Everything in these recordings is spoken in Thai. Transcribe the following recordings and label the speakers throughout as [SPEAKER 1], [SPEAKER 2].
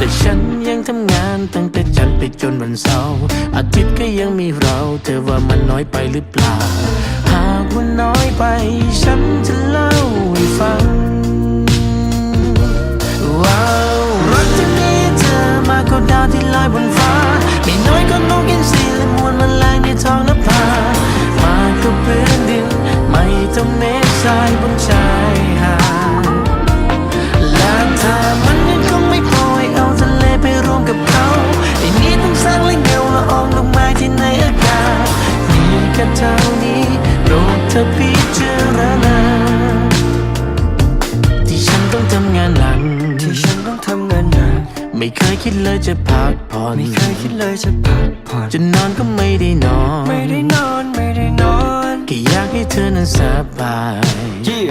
[SPEAKER 1] แต่ฉันยังทำงานตั้งแต่จันทร์ไปจนวันเสาร์อาทิตย์ก็ยังมีเรา เธอว่ามันน้อยไปหรือเปล่า หากว่าน้อยไป ฉันจะเล่าให้ฟัง ว้าวรักที่มีเธอมากกว่าดาวที่ลอยบนฟ้า ไม่น้อยก็นกอินทรีและมวลแมลงในท้องนภามากกว่าพื้นดิน ไม่ต้องเมฆทรายบนชาย เธอพิจารณาที่ฉันต้องทำงานหนัก
[SPEAKER 2] ที่ฉันต้องทำงานหนัก
[SPEAKER 1] ไม่เคยคิดเลยจะพักผ่อน
[SPEAKER 2] ไม่เคยคิดเลยจะพักผ่อน
[SPEAKER 1] จะนอนก็ไม่ได้นอน
[SPEAKER 2] ไม่ได้นอนไม่ได้นอน
[SPEAKER 1] แค่อยากให้เธอนั้นสบาย
[SPEAKER 2] ยี่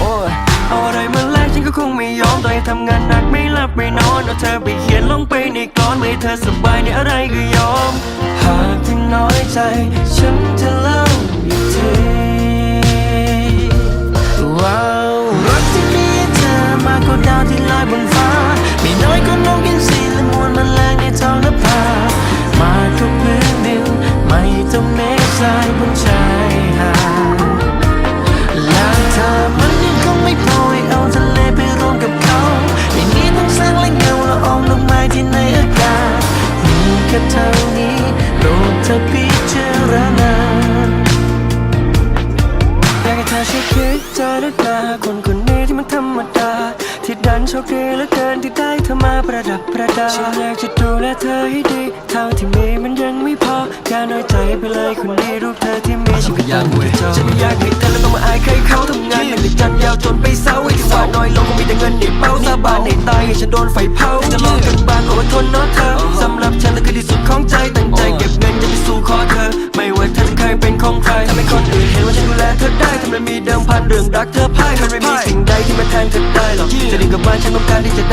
[SPEAKER 2] โอ้ยเอาอะไรมาแลกฉันก็คงไม่ยอมต่อให้ทำงานหนักไม่หลับไม่นอนเอาเธอไปเขียนลงไปในกลอนเมื่อให้เธอสบายในอะไรก็ยอม หากเธอน้อยใจ ฉันจะเล่าอีกที
[SPEAKER 1] คิดเจ
[SPEAKER 2] อหน้าคนคนนี้ที่มันธรรมดา ที่ดันโชคดีเหลือเกินที่ได้เธอมาประดับประดา ฉันอยากจะดูแลเธอให้ดี เท่าที่มีมันยังไม่พออย่าน้อยใจไปเลยคนนี้รูปเธอที่มีฉันก็ตั้งใจจอฉันไม่อยากให้เธอแล้วต้องมาอายใครเขาทำงานเป็นแต่จันยาวจนไปเสาร์ไอ้ที่ว่าน้อยลงก็มีแต่เงินในเป้าสาบานในตายให้ฉันโดนไฟเผาจะลองกันบ้างก็อดทนเนาะเธอสำหรับฉันนั่นคือที่สุดของใจตั้งใจเก็บเงินจะไปสู่ขอเธอ ไม่ว่าเธอจะเคยเป็นของใคร คนอื่นเห็นว่าฉันดูแลเธอได้ทำไมมีเดิมพันเรื่องรักเธอพ่ายมันไม่มีสิ่งใดที่มาแทนเธอได้หรอกจะดีกับบ้านฉันต้องการที่จะ